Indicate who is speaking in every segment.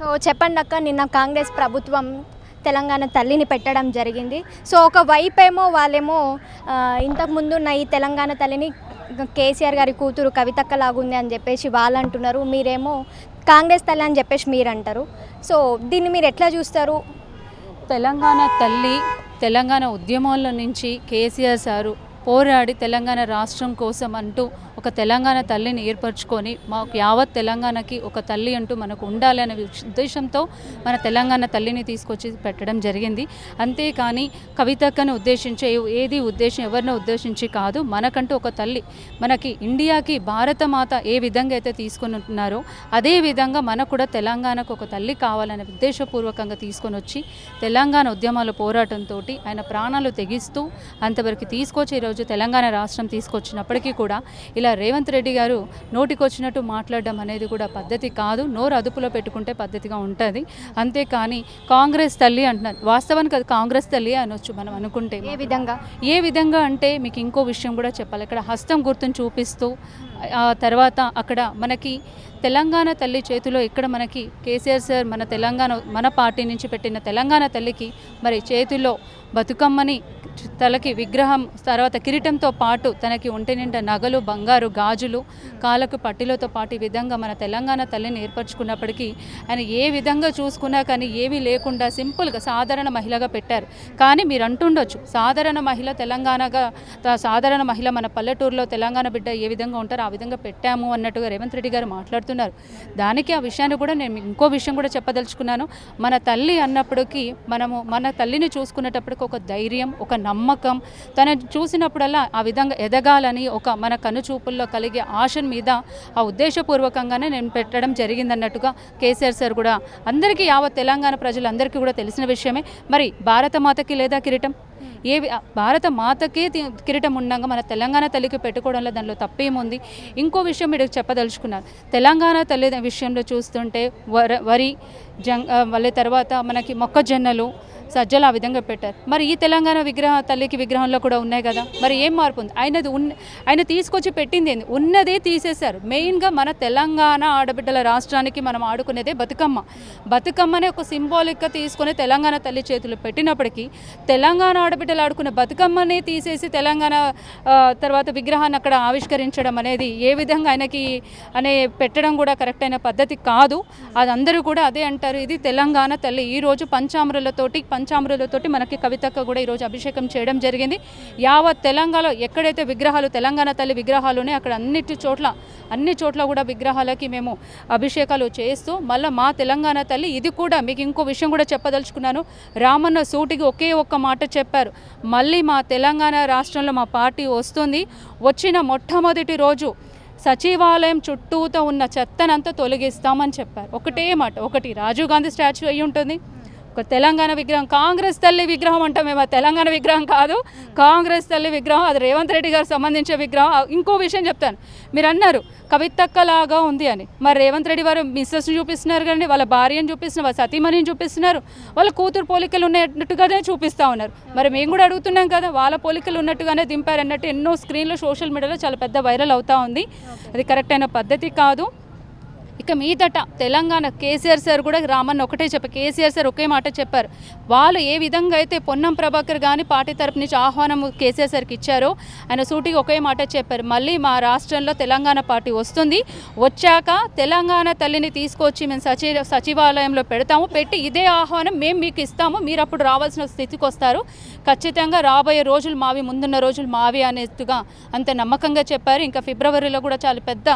Speaker 1: So చెప్పండి అక్క నిన్న కాంగ్రెస్ ప్రభుత్వం తెలంగాణ తల్లిని పెట్టడం జరిగింది. సో ఒక వైపేమో ఏమో వాళ్ళేమో ఆ, ఇంతకు ఉన్న ఈ తెలంగాణ తల్లిని కేసీఆర్ గారి కూతురు కవితక్క లాగుంది అని చెప్పేసి వాళ్ళు అంటున్నారు మీరేమో కాంగ్రెస్ తల్లి అని చెప్పేసి మీరు అంటారు సో దీన్ని మీరు ఎట్లా చూస్తారు?
Speaker 2: తెలంగాణ తల్లి తెలంగాణ ఉద్యమాల నుంచి కేసీఆర్ సారు పోరాడి తెలంగాణ రాష్ట్రం కోసం అంటూ ఒక తెలంగాణ తల్లిని ఏర్పరచుకొని మాకు యావత్ తెలంగాణకి ఒక తల్లి అంటూ మనకు ఉండాలి అనే ఉద్దేశంతో మన తెలంగాణ తల్లిని తీసుకొచ్చి పెట్టడం జరిగింది. అంతేకాని కవితక్కను ఉద్దేశించి ఏది ఉద్దేశం ఎవరినో ఉద్దేశించి కాదు మనకంటూ ఒక తల్లి మనకి ఇండియాకి భారత మాత ఏ విధంగా అయితే తీసుకొని ఉంటున్నారో అదే విధంగా మనకు కూడా తెలంగాణకు ఒక తల్లి కావాలనే ఉద్దేశపూర్వకంగా తీసుకొని వచ్చి తెలంగాణ ఉద్యమాల పోరాటంతో ఆయన ప్రాణాలు తెగిస్తూ అంతవరకు తీసుకొచ్చి ఈరోజు తెలంగాణ రాష్ట్రం తీసుకొచ్చినప్పటికీ కూడా ఇలా రేవంత్ రెడ్డి గారు నోటికొచ్చినట్టు మాట్లాడడం అనేది కూడా పద్ధతి కాదు. నోరు అదుపులో పెట్టుకుంటే పద్ధతిగా ఉంటుంది. అంతేకాని కాంగ్రెస్ తల్లి అంటున్నారు. వాస్తవానికి అది కాంగ్రెస్ తల్లి అనొచ్చు మనం అనుకుంటే.
Speaker 1: ఏ విధంగా?
Speaker 2: ఏ విధంగా అంటే మీకు ఇంకో విషయం కూడా చెప్పాలి. ఇక్కడ హస్తం గుర్తును చూపిస్తూ ఆ తర్వాత అక్కడ మనకి తెలంగాణ తల్లి చేతిలో ఇక్కడ మనకి కేసీఆర్ సార్ మన తెలంగాణ మన పార్టీ నుంచి పెట్టిన తెలంగాణ తల్లికి మరి చేతిలో బతుకమ్మని తలకి విగ్రహం తర్వాత కిరీటంతో పాటు తనకి ఒంటి నిండా నగలు బంగారు గాజులు కాలకు పట్టిలతో పాటు ఈ విధంగా మన తెలంగాణ తల్లిని ఏర్పరచుకున్నప్పటికీ ఆయన ఏ విధంగా చూసుకున్నా కానీ ఏమీ లేకుండా సింపుల్గా సాధారణ మహిళగా పెట్టారు. కానీ మీరు అంటుండొచ్చు సాధారణ మహిళ తెలంగాణగా త- సాధారణ మహిళ మన పల్లెటూరులో తెలంగాణ బిడ్డ ఏ విధంగా ఉంటారో ఆ విధంగా పెట్టాము అన్నట్టుగా రేవంత్ రెడ్డి గారు మాట్లాడుతున్నారు దానికి ఆ విషయాన్ని కూడా నేను ఇంకో విషయం కూడా చెప్పదలుచుకున్నాను. మన తల్లి అన్నప్పటికీ మనము మన తల్లిని చూసుకునేటప్పటికి ఒక ధైర్యం ఒక నమ్మకం తన చూసినప్పుడల్లా ఆ విధంగా ఎదగాలని ఒక మన కనుచూపుల్లో కలిగే ఆశ మీద ఆ ఉద్దేశపూర్వకంగానే నేను పెట్టడం జరిగిందన్నట్టుగా కేసీఆర్ సార్ కూడా అందరికీ యావత్ తెలంగాణ ప్రజలందరికీ కూడా తెలిసిన విషయమే. మరి భారత మాతకి లేదా కిరీటం? ఏ భారత మాతకే కిరీటం ఉండగా మన తెలంగాణ తల్లికి పెట్టుకోవడంలో దానిలో తప్పేముంది? ఇంకో విషయం మీరు చెప్పదలుచుకున్నారు. తెలంగాణ తల్లి విషయంలో చూస్తుంటే వర వరి జంగ్ మళ్ళీ తర్వాత మనకి మొక్కజొన్నలు సజ్జలు ఆ విధంగా పెట్టారు. మరి ఈ తెలంగాణ విగ్రహ తల్లికి విగ్రహంలో కూడా ఉన్నాయి కదా. మరి ఏం మార్పు ఉంది? ఆయనది ఉన్న ఆయన తీసుకొచ్చి పెట్టింది ఏంది? ఉన్నదే తీసేశారు. మెయిన్గా మన తెలంగాణ ఆడబిడ్డల రాష్ట్రానికి మనం ఆడుకునేదే బతుకమ్మ. బతుకమ్మనే ఒక సింబాలిక్గా తీసుకొని తెలంగాణ తల్లి చేతులు పెట్టినప్పటికీ తెలంగాణ ఆడబిడ్డలు ఆడుకునే బతుకమ్మనే తీసేసి తెలంగాణ తర్వాత విగ్రహాన్ని అక్కడ ఆవిష్కరించడం అనేది ఏ విధంగా ఆయనకి అనే పెట్టడం కూడా కరెక్ట్ అయిన పద్ధతి కాదు. అది అందరూ కూడా అదే అంటారు. ఇది తెలంగాణ తల్లి. ఈ పం పంచామృలతోటి మనకి కవితక్క కూడా ఈరోజు అభిషేకం చేయడం జరిగింది. యావత్ తెలంగాణలో ఎక్కడైతే విగ్రహాలు తెలంగాణ తల్లి విగ్రహాలు ఉన్నాయో అక్కడ అన్నిటి చోట్ల అన్ని చోట్ల కూడా విగ్రహాలకి మేము అభిషేకాలు చేస్తూ మళ్ళీ మా తెలంగాణ తల్లి ఇది కూడా మీకు ఇంకో విషయం కూడా చెప్పదలుచుకున్నాను. రామన్న సూటికి ఒకే ఒక్క మాట చెప్పారు. మళ్ళీ మా తెలంగాణ రాష్ట్రంలో మా పార్టీ వస్తుంది. వచ్చిన మొట్టమొదటి రోజు సచివాలయం చుట్టూతో ఉన్న చెత్తనంతా తొలగిస్తామని చెప్పారు. ఒకటే మాట ఒకటి రాజీవ్ గాంధీ స్టాచ్యూ అయి ఉంటుంది. ఒక తెలంగాణ విగ్రహం కాంగ్రెస్ తల్లి విగ్రహం అంటాం మేము తెలంగాణ విగ్రహం కాదు. కాంగ్రెస్ తల్లి విగ్రహం అది రేవంత్ రెడ్డి గారు సంబంధించిన విగ్రహం. ఇంకో విషయం చెప్తాను. మీరు అన్నారు కవితక్కలాగా ఉంది అని. మరి రేవంత్ రెడ్డి వారు మిస్సెస్ని చూపిస్తున్నారు కానీ వాళ్ళ భార్యను చూపిస్తున్నారు వాళ్ళ సతీమణిని చూపిస్తున్నారు. వాళ్ళ కూతురు పోలికలు ఉన్నట్టుగానే చూపిస్తూ ఉన్నారు. మరి మేము కూడా అడుగుతున్నాం కదా వాళ్ళ పోలికలు ఉన్నట్టుగానే దింపారు అన్నట్టు ఎన్నో స్క్రీన్లో సోషల్ మీడియాలో చాలా పెద్ద వైరల్ అవుతూ ఉంది. అది కరెక్ట్ అయిన పద్ధతి కాదు. ఇక మీదట తెలంగాణ కేసీఆర్ సార్ కూడా రామన్న ఒకటే చెప్పారు కేసీఆర్ సార్ ఒకే మాట చెప్పారు. వాళ్ళు ఏ విధంగా అయితే పొన్నం ప్రభాకర్ కానీ పార్టీ తరపు నుంచి ఆహ్వానం కేసీఆర్ సార్కి ఇచ్చారో ఆయన సూటిగా ఒకే మాట చెప్పారు. మళ్ళీ మా రాష్ట్రంలో తెలంగాణ పార్టీ వస్తుంది. వచ్చాక తెలంగాణ తల్లిని తీసుకొచ్చి మేము సచి సచివాలయంలో పెడతాము. పెట్టి ఇదే ఆహ్వానం మేము మీకు ఇస్తాము. మీరు అప్పుడు రావాల్సిన స్థితికి వస్తారు. ఖచ్చితంగా రాబోయే రోజులు మావి ముందున్న రోజులు మావి అనేట్టుగా అంత నమ్మకంగా చెప్పారు. ఇంకా ఫిబ్రవరిలో కూడా చాలా పెద్ద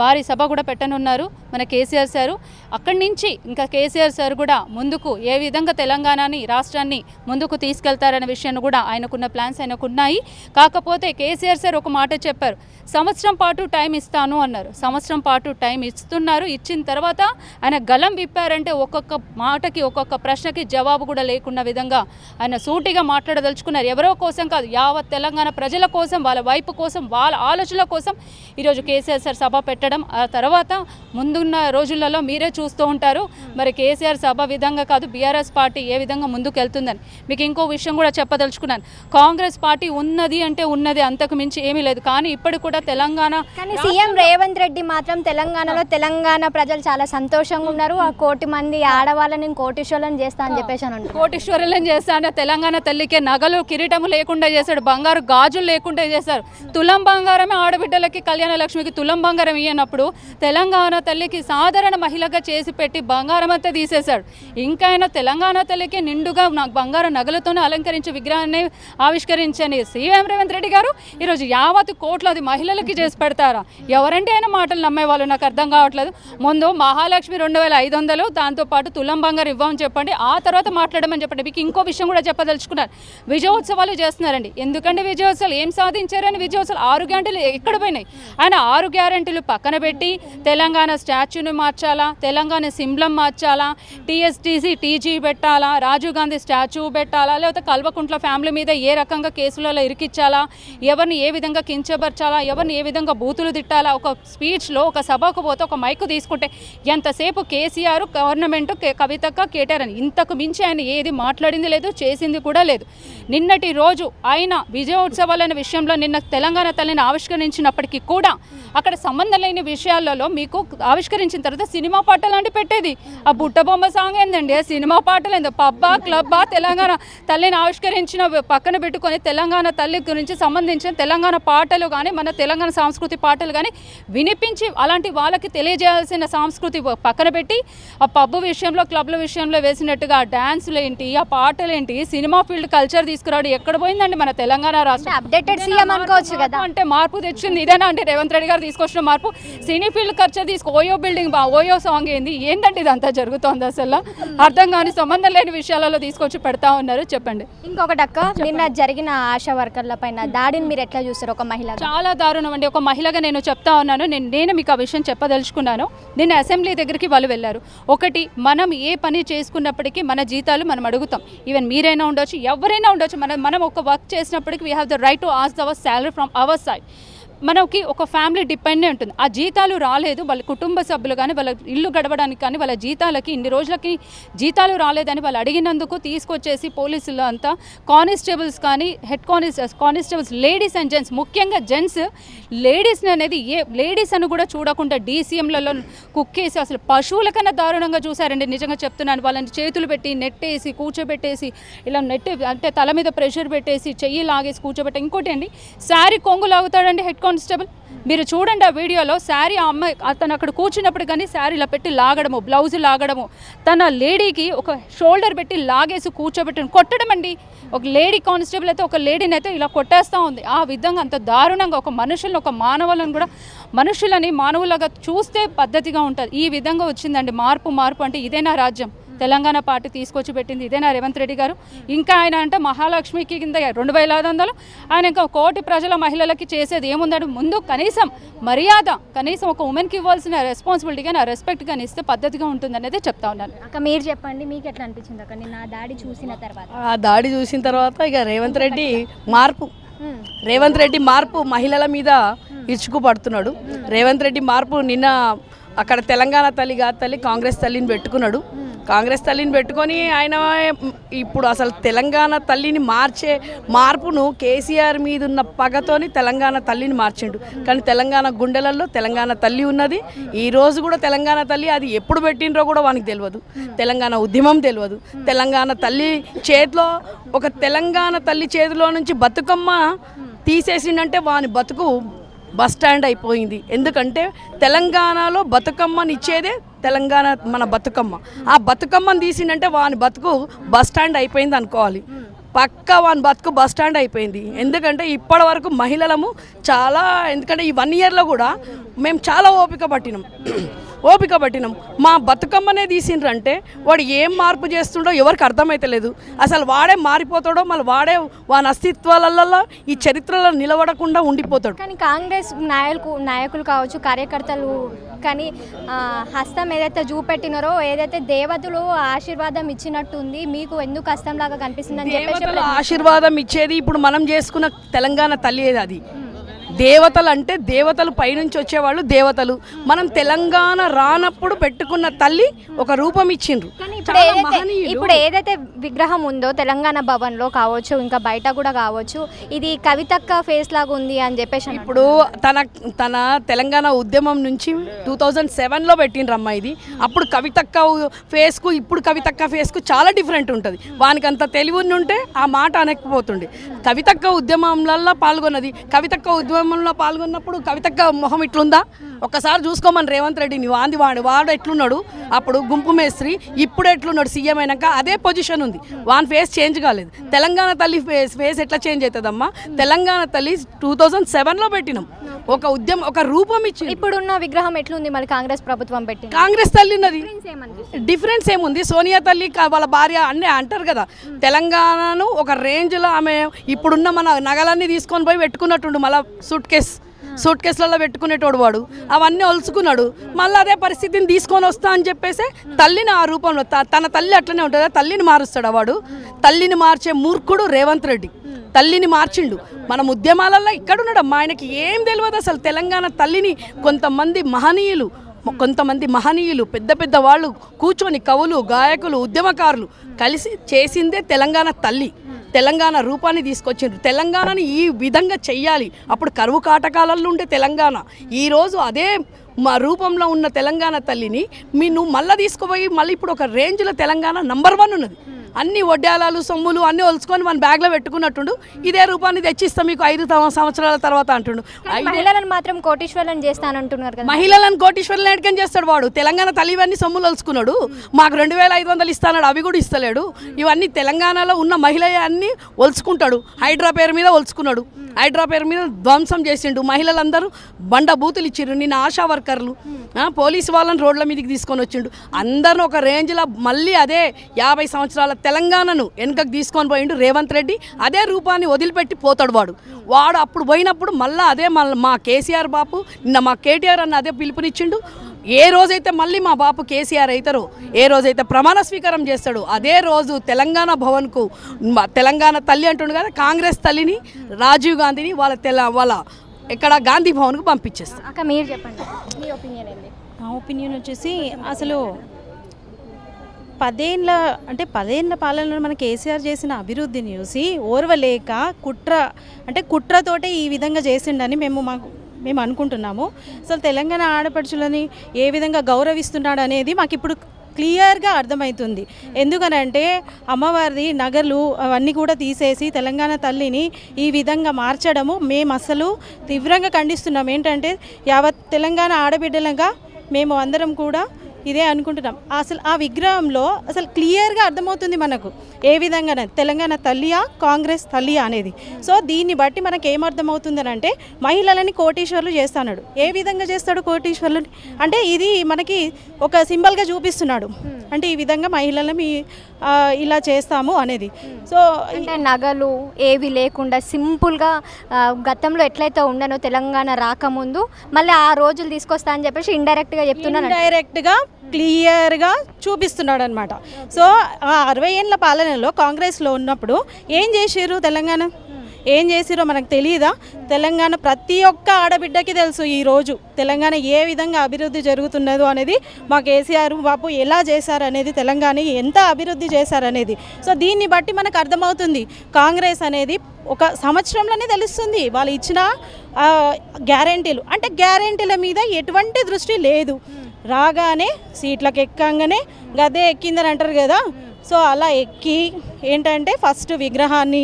Speaker 2: భారీ సభ కూడా పెట్టనున్నారు. మన కేసీఆర్ సారు. అక్కడి నుంచి ఇంకా కేసీఆర్ సార్ కూడా ముందుకు ఏ విధంగా తెలంగాణని రాష్ట్రాన్ని ముందుకు తీసుకెళ్తారనే విషయాన్ని కూడా ఆయనకున్న ప్లాన్స్ ఆయనకు ఉన్నాయి కాకపోతే కేసీఆర్ సార్ ఒక మాట చెప్పారు. సంవత్సరం పాటు టైం ఇస్తాను అన్నారు. సంవత్సరం పాటు టైం ఇస్తున్నారు. ఇచ్చిన తర్వాత ఆయన గలం విప్పారంటే ఒక్కొక్క మాటకి ఒక్కొక్క ప్రశ్నకి జవాబు కూడా లేకున్న విధంగా ఆయన సూటిగా మాట్లాడదలుచుకున్నారు. ఎవరో కోసం కాదు యావత్ తెలంగాణ ప్రజల కోసం వాళ్ళ వైపు కోసం వాళ్ళ ఆలోచనల కోసం ఈరోజు కేసీఆర్ సార్ సభ పెట్టడం. ఆ తర్వాత ముందు ముందున్న రోజులలో మీరే చూస్తూ ఉంటారు. మరి కేసీఆర్ సభ విధంగా కాదు బీఆర్ఎస్ పార్టీ ఏ విధంగా ముందుకు వెళ్తుందని మీకు ఇంకో విషయం కూడా చెప్పదలుచుకున్నాను. కాంగ్రెస్ పార్టీ ఉన్నది అంటే ఉన్నది అంతకు మించి ఏమీ లేదు. కానీ ఇప్పటికి కూడా తెలంగాణ
Speaker 1: కానీ సీఎం రేవంత్ రెడ్డి మాత్రం తెలంగాణలో తెలంగాణ ప్రజలు చాలా సంతోషంగా ఉన్నారు. ఆ కోటి మంది ఆడవాళ్ళని కోటీశ్వరులను చేస్తా అని చెప్పేసి అని.
Speaker 2: కోటీశ్వరులను చేస్తాను. తెలంగాణ తల్లికి నగలు కిరీటము లేకుండా చేశాడు. బంగారు గాజులు లేకుండా చేశారు. తులం బంగారమే ఆడబిడ్డలకి కళ్యాణ లక్ష్మికి తులం బంగారం ఇయ్యనప్పుడు తెలంగాణ తల్లికి సాధారణ మహిళగా చేసి పెట్టి బంగారం అంతా తీసేశాడు. ఇంకా ఆయన తెలంగాణ తల్లికి నిండుగా నాకు బంగారం నగలతోనే అలంకరించి విగ్రహాన్ని ఆవిష్కరించని సీఎం రేవంత్ రెడ్డి గారు ఈరోజు యావత్ కోట్లాది మహిళలకి చేసి పెడతారా? ఎవరంటే ఆయన మాటలు నమ్మేవాళ్ళు? నాకు అర్థం కావట్లేదు. ముందు మహాలక్ష్మి రెండు వేల ఐదు వందలు దాంతోపాటు తులం బంగారు ఇవ్వమని చెప్పండి. ఆ తర్వాత మాట్లాడమని చెప్పండి. మీకు ఇంకో విషయం కూడా చెప్పదలుచుకున్నారు. విజయోత్సవాలు చేస్తున్నారండి. ఎందుకంటే విజయోత్సవాలు? ఏం సాధించారని విజయోత్సవాలు? ఆరు గ్యారెంటీలు ఎక్కడ పోయినాయి? ఆయన ఆరు గ్యారెంటీలు పక్కన పెట్టి తెలంగాణ స్టాచ్యూని మార్చాలా? తెలంగాణ సింబలం మార్చాలా? టీఎస్టీసీ టీజీ పెట్టాలా? రాజీవ్ గాంధీ స్టాచ్యూ పెట్టాలా? లేకపోతే కల్వకుంట్ల ఫ్యామిలీ మీద ఏ రకంగా కేసులలో ఇరికిచ్చాలా? ఎవరిని ఏ విధంగా కించపరచాలా? ఎవరిని ఏ విధంగా బూతులు తిట్టాలా? ఒక స్పీచ్లో ఒక సభకు పోతే ఒక మైకు తీసుకుంటే ఎంతసేపు కేసీఆర్ గవర్నమెంట్ కే- కవితక్క కేటార్ అని ఇంతకు మించి ఆయన ఏది మాట్లాడింది లేదు చేసింది కూడా లేదు. నిన్నటి రోజు ఆయన విజయోత్సవాలైన విషయంలో నిన్న తెలంగాణ తల్లిని ఆవిష్కరించినప్పటికీ కూడా అక్కడ సంబంధం లేని విషయాలలో మీకు ఆవిష్కరించిన తర్వాత సినిమా పాటలు అంటే పెట్టేది. ఆ బుట్ట బొమ్మ సాంగ్ ఏందండి? ఆ సినిమా పాటలు ఏందో? పబ్బా క్లబ్బా తెలంగాణ తల్లిని ఆవిష్కరించిన పక్కన పెట్టుకొని తెలంగాణ తల్లి గురించి సంబంధించిన తెలంగాణ పాటలు కానీ మన తెలంగాణ సంస్కృతి పాటలు కానీ వినిపించి అలాంటి వాళ్ళకి తెలియజేయాల్సిన సంస్కృతి పక్కన పెట్టి ఆ పబ్బు విషయంలో క్లబ్ల విషయంలో వేసినట్టుగా ఆ డాన్సులు ఏంటి ఆ పాటలు ఏంటి సినిమా ఫీల్డ్ కల్చర్ తీసుకురావడం ఎక్కడ పోయిందండి మన తెలంగాణ రాష్ట్రం?
Speaker 1: అప్డేటెడ్ సీఎం అనుకోవచ్చు కదా.
Speaker 2: అంటే మార్పు తెచ్చింది ఇదేనా అంటే రేవంత్ రెడ్డి గారు తీసుకొచ్చిన మార్పు. సినీ ఫీల్డ్ ఖర్చు తీసుకో ఓయో బిల్డింగ్ బా ఓయో సాంగ్ ఏంది? ఏంటంటే ఇదంతా జరుగుతోంది అసలు? అర్థం కాని సంబంధం లేని విషయాలలో తీసుకొచ్చి పెడతా ఉన్నారు. చెప్పండి.
Speaker 1: ఇంకొకటి అక్క నిన్న జరిగిన ఆశా వర్కర్ల పైన దాడిని మీరు ఎట్లా చూస్తారు ఒక మహిళ
Speaker 2: చాలా దారుణం అండి ఒక మహిళగా నేను చెప్తా ఉన్నాను. నేను నేను మీకు ఆ విషయం చెప్పదలుచుకున్నాను. నిన్న అసెంబ్లీ దగ్గరికి వాళ్ళు వెళ్ళారు. ఒకటి మనం ఏ పని చేసుకున్నప్పటికీ మన జీతాలు మనం అడుగుతాం. ఈవెన్ మీరైనా ఉండొచ్చు ఎవరైనా ఉండొచ్చు. మనం మనం ఒక వర్క్ చేసినప్పటికీ we have the right to ask our salary from our side మనకి ఒక ఫ్యామిలీ డిపెండే ఉంటుంది ఆ జీతాలు రాలేదు. వాళ్ళ కుటుంబ సభ్యులు కానీ వాళ్ళ ఇల్లు గడవడానికి కానీ వాళ్ళ జీతాలకి ఇన్ని రోజులకి జీతాలు రాలేదని వాళ్ళు అడిగినందుకు తీసుకొచ్చేసి పోలీసులు అంతా కానిస్టేబుల్స్ కానీ హెడ్ కానిస్ కానిస్టేబుల్స్ లేడీస్ అండ్ జెంట్స్ ముఖ్యంగా జెంట్స్ లేడీస్ని అనేది ఏ లేడీస్ అని కూడా చూడకుండా డీసీఎంలలో కుక్కేసి అసలు పశువుల కన్నా దారుణంగా చూశారండి. నిజంగా చెప్తున్నాను. వాళ్ళని చేతులు పెట్టి నెట్టేసి కూర్చోబెట్టేసి ఇలా నెట్టి అంటే తల మీద ప్రెషర్ పెట్టేసి చెయ్యి లాగేసి కూర్చోబెట్టి ఇంకోటి అండి శారీ కొంగు లాగుతాడండి హెడ్ కానిస్టేబుల్ మీరు చూడండి ఆ వీడియోలో శారీ ఆ అమ్మాయి అతను అక్కడ కూర్చున్నప్పుడు కానీ శారీ ఇలా పెట్టి లాగడము బ్లౌజ్ లాగడము. తన లేడీకి ఒక షోల్డర్ పెట్టి లాగేసి కూర్చోబెట్టి కొట్టడం అండి. ఒక లేడీ కానిస్టేబుల్ అయితే ఒక లేడీని అయితే ఇలా కొట్టేస్తూ ఉంది. ఆ విధంగా అంత దారుణంగా ఒక మనుషులను ఒక మానవులను కూడా మనుషులని మానవులుగా చూస్తే పద్ధతిగా ఉంటుంది. ఈ విధంగా వచ్చిందండి మార్పు మార్పు అంటే ఇదేనా రాజ్యం? తెలంగాణ పార్టీ తీసుకొచ్చి పెట్టింది ఇదేనా రేవంత్ రెడ్డి గారు. ఇంకా ఆయన అంటే మహాలక్ష్మికి కింద రెండు వేల ఐదు వందలు. ఆయన ఇంకా కోటి ప్రజల మహిళలకి చేసేది ఏముందంటే ముందు కనీసం మర్యాద కనీసం ఒక ఉమెన్కి ఇవ్వాల్సిన రెస్పాన్సిబిలిటీ కానీ ఆ రెస్పెక్ట్ కానీ ఇస్తే పద్ధతిగా ఉంటుంది అనేది చెప్తా ఉన్నాను.
Speaker 1: అక్క మీరు చెప్పండి మీకు ఎట్లా అనిపించింది అక్క? నిన్న ఆ దాడి చూసిన తర్వాత.
Speaker 3: ఆ దాడి చూసిన తర్వాత ఇక రేవంత్ రెడ్డి మార్పు. రేవంత్ రెడ్డి మార్పు మహిళల మీద ఇచ్చుకు పడుతున్నాడు. రేవంత్ రెడ్డి మార్పు నిన్న అక్కడ తెలంగాణ తల్లి కాదు తల్లి కాంగ్రెస్ తల్లిని పెట్టుకున్నాడు. కాంగ్రెస్ తల్లిని పెట్టుకొని ఆయన ఇప్పుడు అసలు తెలంగాణ తల్లిని మార్చే మార్పును కేసీఆర్ మీద ఉన్న పగతోని తెలంగాణ తల్లిని మార్చిండు. కానీ తెలంగాణ గుండెలలో తెలంగాణ తల్లి ఉన్నది. ఈ రోజు కూడా తెలంగాణ తల్లి అది ఎప్పుడు పెట్టినరో కూడా వానికి తెలియదు తెలంగాణ ఉద్యమం తెలియదు తెలంగాణ తల్లి చేతిలో ఒక తెలంగాణ తల్లి చేతిలో నుంచి బతుకమ్మ తీసేసిండంటే వాని బతుకు బస్ స్టాండ్ అయిపోయింది. ఎందుకంటే తెలంగాణలో బతుకమ్మనిచ్చేదే తెలంగాణ మన బతుకమ్మ. ఆ బతుకమ్మని తీసిందంటే వాని బతుకు బస్ స్టాండ్ అయిపోయింది అనుకోవాలి. పక్క వాని బతుకు బస్ స్టాండ్ అయిపోయింది. ఎందుకంటే ఇప్పటి వరకు మహిళలము చాలా ఎందుకంటే ఈ వన్ ఇయర్లో కూడా మేము చాలా ఓపిక పట్టినాం. ఓపిక పట్టినాం. మా బతుకమ్మనే తీసిండ్రంటే వాడు ఏం మార్పు చేస్తుండో ఎవరికి అర్థమైతలేదు. అసలు వాడే మారిపోతాడో మళ్ళీ వాడే వాని అస్తిత్వాలలో ఈ చరిత్రలో నిలబడకుండా ఉండిపోతాడు.
Speaker 1: కానీ కాంగ్రెస్ నాయకులు నాయకులు కావచ్చు కార్యకర్తలు కానీ హస్తం ఏదైతే చూపెట్టినారో ఏదైతే దేవతలు ఆశీర్వాదం ఇచ్చినట్టుంది మీకు ఎందుకు హస్తంలాగా చెప్పేసి
Speaker 3: దేవతల ఆశీర్వాదం ఇచ్చేది ఇప్పుడు మనం చేసుకున్న తెలంగాణ తల్లి అది? దేవతలు అంటే దేవతలు పైనుంచి వచ్చేవాళ్ళు దేవతలు. మనం తెలంగాణ రానప్పుడు పెట్టుకున్న తల్లి ఒక రూపం ఇచ్చిండ్రు.
Speaker 1: ఇప్పుడు ఏదైతే
Speaker 3: మహనీయులు.
Speaker 1: ఇప్పుడు ఏదైతే విగ్రహం ఉందో తెలంగాణ భవన్లో కావచ్చు ఇంకా బయట కూడా కావచ్చు ఇది కవితక్క ఫేస్ లాగా ఉంది అని చెప్పేసి
Speaker 3: ఇప్పుడు తన తన తెలంగాణ ఉద్యమం నుంచి టూ థౌజండ్ సెవెన్లో పెట్టిండ్రమ్మ ఇది. అప్పుడు కవితక్క ఫేస్కు ఇప్పుడు కవితక్క ఫేస్కు చాలా డిఫరెంట్ ఉంటుంది. వానికి అంత తెలివి ఉంటే ఆ మాట అనకపోతుండే. కవితక్క ఉద్యమంలో పాల్గొన్నది. కవితక్క ఉద్యమంలో పాల్గొన్నప్పుడు కవితక్క మొహం ఇట్లుందా? ఒక్కసారి చూసుకోమని రేవంత్ రెడ్డిని వాంది వాడు వాడు ఎట్లున్నాడు? అప్పుడు గుంపు మేస్త్రి ఇప్పుడు ఎట్లున్నాడు సీఎం అయినాక అదే పొజిషన్ ఉంది. వాని ఫేస్ చేంజ్ కాలేదు. తెలంగాణ తల్లి ఫేస్ ఫేస్ ఎట్లా చేంజ్ అవుతుందమ్మా? తెలంగాణ తల్లి టూ థౌజండ్ సెవెన్లో పెట్టినాం. ఒక ఉద్యమం ఒక రూపం ఇచ్చింది.
Speaker 1: ఇప్పుడున్న విగ్రహం ఎట్లుంది మరి కాంగ్రెస్ ప్రభుత్వం పెట్టింది?
Speaker 3: కాంగ్రెస్ తల్లి ఉన్నది? డిఫరెన్స్ ఏముంది? సోనియా తల్లి వాళ్ళ భార్య అన్నీ అంటారు కదా. తెలంగాణను ఒక రేంజ్లో ఆమె ఇప్పుడున్న మన నగలన్నీ తీసుకొని పోయి పెట్టుకున్నట్టుండు. మళ్ళీ సూట్ కేస్ సూట్ కేసులలో పెట్టుకునేటోడు వాడు. అవన్నీ ఒలుచుకున్నాడు మళ్ళీ అదే పరిస్థితిని తీసుకొని వస్తా అని చెప్పేసి తల్లిని ఆ రూపంలో తన తల్లి అట్లనే ఉంటుంది? తల్లిని మారుస్తాడు వాడు? తల్లిని మార్చే మూర్ఖుడు రేవంత్ రెడ్డి. తల్లిని మార్చిండు. మన ఉద్యమాలలో ఇక్కడ మా ఆయనకి ఏం తెలియదు అసలు. తెలంగాణ తల్లిని కొంతమంది మహనీయులు కొంతమంది మహనీయులు పెద్ద పెద్ద వాళ్ళు కూర్చొని కవులు గాయకులు ఉద్యమకారులు కలిసి చేసిందే తెలంగాణ తల్లి. తెలంగాణ రూపాన్ని తీసుకొచ్చిండ్రు. తెలంగాణని ఈ విధంగా చెయ్యాలి. అప్పుడు కరువు కాటకాలలో ఉండే తెలంగాణ. ఈరోజు అదే మా రూపంలో ఉన్న తెలంగాణ తల్లిని మీ నువ్వు మళ్ళీ తీసుకుపోయి మళ్ళీ ఇప్పుడు ఒక రేంజ్లో తెలంగాణ నంబర్ వన్ ఉన్నది. అన్ని వడ్డాలాలు సొమ్ములు అన్నీ ఒలుచుకొని మన బ్యాగ్లో పెట్టుకున్నట్టుండు. ఇదే రూపాన్ని తెచ్చిస్తాం మీకు ఐదు సంవత్సరాల తర్వాత అంటుండు.
Speaker 1: మహిళలను మాత్రం కోటీశ్వరులను చేస్తానంటున్నారు కదా.
Speaker 3: మహిళలను కోటీశ్వరులు ఎడకం చేస్తాడు వాడు? తెలంగాణ తల్లివన్నీ సొమ్ములు అలుచుకున్నాడు మాకు రెండు వేల ఐదు వందలు ఇస్తాడు అవి కూడా ఇస్తలేడు. ఇవన్నీ తెలంగాణలో ఉన్న మహిళ అన్ని ఒలుచుకుంటాడు హైడ్రా పేరు మీద ఒలుచుకున్నాడు హైడ్రా పేరు మీద ధ్వంసం చేసిండు. మహిళలందరూ బండ బూతులు ఇచ్చిర్రు నిన్న ఆశా వర్కర్లు. పోలీసు వాళ్ళని రోడ్ల మీదకి తీసుకొని వచ్చిండు. అందరిని ఒక రేంజ్లో మళ్ళీ అదే యాభై సంవత్సరాల తెలంగాణను వెనుకకు తీసుకొని పోయిండు రేవంత్ రెడ్డి. అదే రూపాన్ని వదిలిపెట్టి పోతాడు వాడు. వాడు అప్పుడు పోయినప్పుడు మళ్ళీ అదే మళ్ళీ మా కేసీఆర్ బాపు నిన్న మా కేటీఆర్ అన్న అదే పిలుపునిచ్చిండు. ఏ రోజైతే మళ్ళీ మా బాపు కేసీఆర్ అవుతారో ఏ రోజైతే ప్రమాణ స్వీకారం చేస్తాడో అదే రోజు తెలంగాణ భవన్కు మా తెలంగాణ తల్లి అంటుండు కదా కాంగ్రెస్ తల్లిని రాజీవ్ గాంధీని వాళ్ళ తెల వాళ్ళ ఇక్కడ గాంధీ భవన్కు పంపించేస్తారు
Speaker 1: మీరు చెప్పండి. మీ ఒపీనియన్ ఏంది?
Speaker 4: నా ఒపీనియన్ వచ్చేసి అసలు పదేళ్ళ అంటే పదేళ్ళ పాలనలో మన కేసీఆర్ చేసిన అభివృద్ధిని చూసి ఓర్వలేక కుట్ర అంటే కుట్రతోటే ఈ విధంగా చేసిండని మేము మాకు మేము అనుకుంటున్నాము. అసలు తెలంగాణ ఆడపడుచులని ఏ విధంగా గౌరవిస్తున్నాడు అనేది మాకు ఇప్పుడు క్లియర్గా అర్థమవుతుంది ఎందుకనంటే అమ్మవారిది నగలు అవన్నీ కూడా తీసేసి తెలంగాణ తల్లిని ఈ విధంగా మార్చడము మేము అసలు తీవ్రంగా ఖండిస్తున్నాం. ఏంటంటే యావత్ తెలంగాణ ఆడబిడ్డలంగా మేము అందరం కూడా ఇదే అనుకుంటున్నాం. అసలు ఆ విగ్రహంలో అసలు క్లియర్గా అర్థమవుతుంది మనకు. ఏ విధంగా తెలంగాణ తల్లియా కాంగ్రెస్ తల్లియా అనేది. సో దీన్ని బట్టి మనకు ఏమర్థమవుతుందని అంటే మహిళలని కోటీశ్వర్లు చేస్తున్నాడు ఏ విధంగా చేస్తాడు కోటీశ్వర్లని అంటే ఇది మనకి ఒక సింబల్గా చూపిస్తున్నాడు. అంటే ఈ విధంగా మహిళలని ఇలా చేస్తాము అనేది. సో
Speaker 1: అంటే నగలు ఏవి లేకుండా సింపుల్గా గతంలో ఎట్లయితే ఉండనో తెలంగాణ రాకముందు మళ్ళీ ఆ రోజులు తీసుకొస్తా అని చెప్పేసి ఇండైరెక్ట్గా చెప్తున్నాను
Speaker 4: డైరెక్ట్గా క్లియర్గా చూపిస్తున్నాడు అనమాట సో ఆ అరవై ఏళ్ళ పాలనలో కాంగ్రెస్లో ఉన్నప్పుడు ఏం చేసిర్రు తెలంగాణ? ఏం చేసిరో మనకు తెలియదా తెలంగాణ ప్రతి ఒక్క ఆడబిడ్డకి తెలుసు ఈరోజు తెలంగాణ ఏ విధంగా అభివృద్ధి జరుగుతున్నదో అనేది మా కేసీఆర్ బాపు ఎలా చేశారు అనేది తెలంగాణ ఎంత అభివృద్ధి చేశారనేది. సో దీన్ని బట్టి మనకు అర్థమవుతుంది కాంగ్రెస్ అనేది ఒక సంవత్సరంలోనే తెలుస్తుంది. వాళ్ళు ఇచ్చిన గ్యారంటీలు. అంటే గ్యారంటీల మీద ఎటువంటి దృష్టి లేదు. రాగానే సీట్లకు ఎక్కంగానే గదే ఎక్కిందని అంటారు కదా. సో అలా ఎక్కి ఏంటంటే ఫస్ట్ విగ్రహాన్ని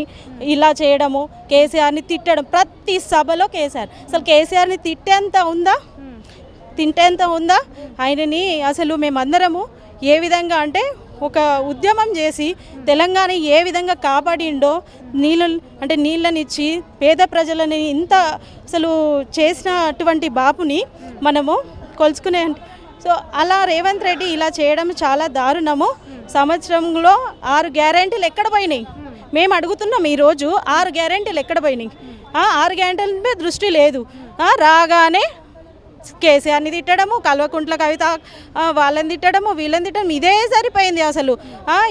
Speaker 4: ఇలా చేయడము కేసీఆర్ని తిట్టడం ప్రతి సభలో కేసీఆర్. అసలు కేసీఆర్ని తిట్టేంత ఉందా? తింటేంత ఉందా? ఆయనని అసలు మేమందరము ఏ విధంగా అంటే ఒక ఉద్యమం చేసి తెలంగాణ ఏ విధంగా కాపాడిండో నీళ్ళు అంటే నీళ్ళనిచ్చి పేద ప్రజలని ఇంత అసలు చేసినటువంటి బాపుని మనము కొలుచుకునే సో అలా రేవంత్ రెడ్డి ఇలా చేయడం చాలా దారుణము. సంవత్సరంలో ఆరు గ్యారంటీలు ఎక్కడ పోయినాయి? మేము అడుగుతున్నాం ఈరోజు ఆరు గ్యారంటీలు ఎక్కడ పోయినాయి? ఆరు గ్యారంటీల మీద దృష్టి లేదు. రాగానే కేసీఆర్ని తిట్టడము కల్వకుంట్ల కవిత వాళ్ళని తిట్టడము వీళ్ళని తిట్టడం ఇదే సరిపోయింది అసలు.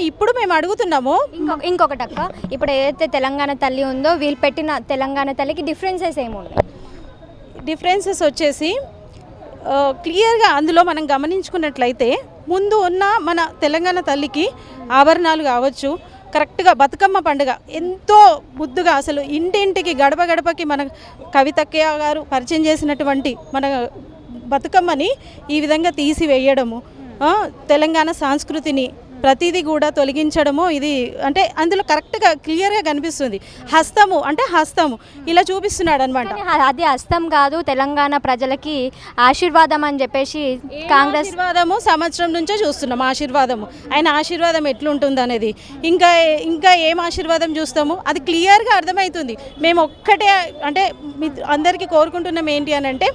Speaker 4: ఇప్పుడు మేము అడుగుతున్నాము.
Speaker 1: ఇంకొక ఇంకొకటి అక్క ఇప్పుడు ఏదైతే తెలంగాణ తల్లి ఉందో వీళ్ళు పెట్టిన తెలంగాణ తల్లికి డిఫరెన్సెస్ ఏమున్నాయి?
Speaker 4: డిఫరెన్సెస్ వచ్చేసి క్లియర్గా అందులో మనం గమనించుకున్నట్లయితే ముందు ఉన్న మన తెలంగాణ తల్లికి ఆభరణాలు కావచ్చు కరెక్ట్గా బతుకమ్మ పండుగ ఎంతో ముద్దుగా అసలు ఇంటింటికి గడప గడపకి మన కవితక్కయ్య గారు పరిచయం చేసినటువంటి మన బతుకమ్మని ఈ విధంగా తీసివేయడము తెలంగాణ సంస్కృతిని ప్రతిదీ కూడా తొలగించడము ఇది అంటే అందులో కరెక్ట్గా క్లియర్గా కనిపిస్తుంది. హస్తము అంటే హస్తము. ఇలా చూపిస్తున్నాడు అనమాట
Speaker 1: అది హస్తం కాదు తెలంగాణ ప్రజలకి ఆశీర్వాదం అని చెప్పేసి కాంగ్రెస్
Speaker 4: ఆశీర్వాదము? సంవత్సరం నుంచే చూస్తున్నాం ఆశీర్వాదము. ఆయన ఆశీర్వాదం ఎట్లుంటుంది అనేది ఇంకా ఇంకా ఏం ఆశీర్వాదం చూస్తాము? అది క్లియర్గా అర్థమవుతుంది మేము ఒక్కటే అంటే మీ అందరికీ కోరుకుంటున్నాం ఏంటి అని అంటే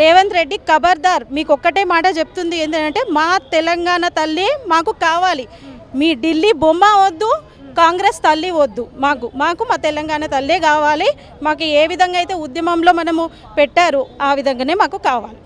Speaker 4: రేవంత్ రెడ్డి ఖబర్దార్ మీకు ఒక్కటే మాట చెప్తుంది ఏంటంటే మా తెలంగాణ తల్లి మాకు కావాలి. మీ ఢిల్లీ బొమ్మ వద్దు కాంగ్రెస్ తల్లి వద్దు. మాకు మాకు మా తెలంగాణ తల్లే కావాలి. మాకు ఏ విధంగా అయితే ఉద్యమంలో మనము పెట్టారు ఆ విధంగానే మాకు కావాలి.